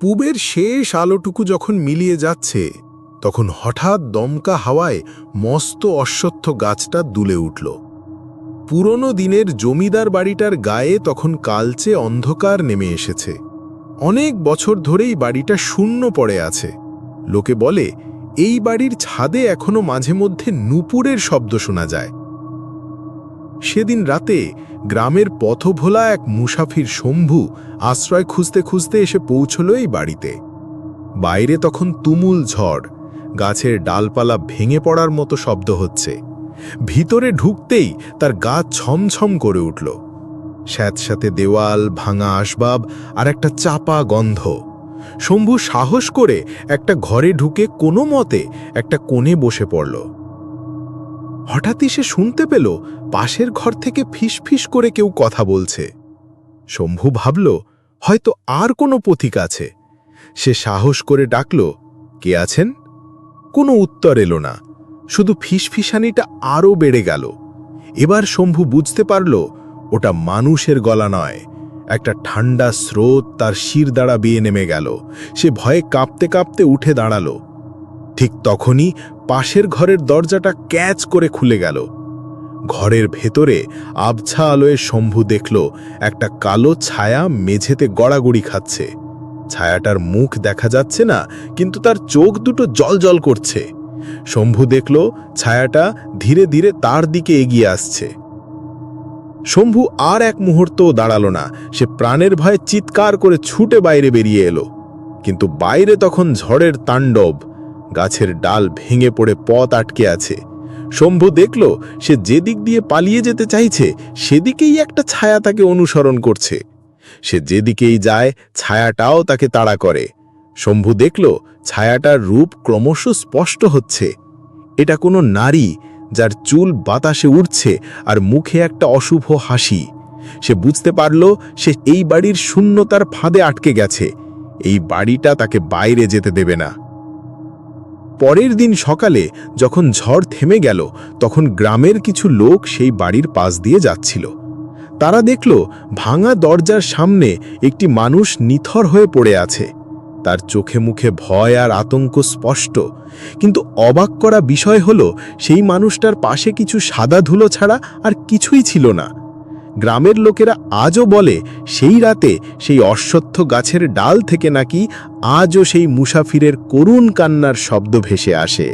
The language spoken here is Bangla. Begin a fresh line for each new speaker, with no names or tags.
পুবের শেষ আলোটুকু যখন মিলিয়ে যাচ্ছে, তখন হঠাৎ দমকা হাওয়ায় মস্ত অশ্বত্থ গাছটা দুলে উঠল। পুরনো দিনের জমিদার বাড়িটার গায়ে তখন কালচে অন্ধকার নেমে এসেছে। অনেক বছর ধরেই বাড়িটা শূন্য পড়ে আছে। লোকে বলে, এই বাড়ির ছাদে এখনও মাঝে মধ্যে নুপুরের শব্দ শোনা যায়। সেদিন রাতে গ্রামের পথভোলা এক মুসাফির শম্ভু আশ্রয় খুঁজতে খুঁজতে এসে পৌঁছল এই বাড়িতে। বাইরে তখন তুমুল ঝড়, গাছের ডালপালা ভেঙে পড়ার মতো শব্দ হচ্ছে। ভিতরে ঢুকতেই তার গা ছমছম করে উঠল। স্যাঁতস্যাঁতে দেওয়াল, ভাঙা আসবাব আর একটা চাপা গন্ধ। শম্ভু সাহস করে একটা ঘরে ঢুকে কোনো মতে একটা কোণে বসে পড়ল। হঠাৎই সে শুনতে পেল পাশের ঘর থেকে ফিসফিস করে কেউ কথা বলছে। শম্ভু ভাবল, হয়তো আর কোনো পথিক আছে। সে সাহস করে ডাকল, কে আছেন? কোনো উত্তর এলো না। শুধু ফিসফিসানিটা আরও বেড়ে গেল। এবার শম্ভু বুঝতে পারল, ওটা মানুষের গলা নয়। একটা ঠান্ডা স্রোত তার শির দ্বারা বেয়ে নেমে গেল। সে ভয়ে কাঁপতে কাঁপতে উঠে দাঁড়াল। ঠিক তখনই পাশের ঘরের দরজাটা ক্যাচ করে খুলে গেল। ঘরের ভেতরে আবছা আলোয় শম্ভু দেখল, একটা কালো ছায়া মেঝেতে গড়াগড়ি খাচ্ছে। ছায়াটার মুখ দেখা যাচ্ছে না, কিন্তু তার চোখ দুটো জল করছে। শম্ভু দেখল, ছায়াটা ধীরে ধীরে তার দিকে এগিয়ে আসছে। শম্ভু আর এক মুহূর্তও দাঁড়াল না, সে প্রাণের ভয়ে চিৎকার করে ছুটে বাইরে বেরিয়ে এলো। কিন্তু বাইরে তখন ঝড়ের তাণ্ডব গাছের ডাল ভেঙে পড়ে পথ আটকে আছে। শম্ভু দেখল, সে যেদিক দিয়ে পালিয়ে যেতে চাইছে, সেদিকেই একটা ছায়া তাকে অনুসরণ করছে। সে যেদিকেই যায়, ছায়াটাও তাকে তাড়া করে। শম্ভু দেখল, ছায়াটার রূপ ক্রমশ স্পষ্ট হচ্ছে। এটা কোনো নারী, যার চুল বাতাসে উঠছে আর মুখে একটা অশুভ হাসি। সে বুঝতে পারল, সে এই বাড়ির শূন্যতার ফাঁদে আটকে গেছে। এই বাড়িটা তাকে বাইরে যেতে দেবে না। পরের দিন সকালে যখন ঝড় থেমে গেল, তখন গ্রামের কিছু লোক সেই বাড়ির পাশ দিয়ে যাচ্ছিল। তারা দেখল ভাঙা দরজার সামনে একটি মানুষ নিথর হয়ে পড়ে আছে। তার চোখে মুখে ভয় আর আতঙ্ক স্পষ্ট। কিন্তু অবাক করা বিষয় হল, সেই মানুষটার পাশে কিছু সাদা ধুলো ছাড়া আর কিছুই ছিল না। গ্রামের লোকেরা আজও বলে, সেই রাতে সেই অশ্বত্থ গাছের ডাল থেকে নাকি আজও সেই মুসাফিরের করুণ কান্নার শব্দ ভেসে আসে।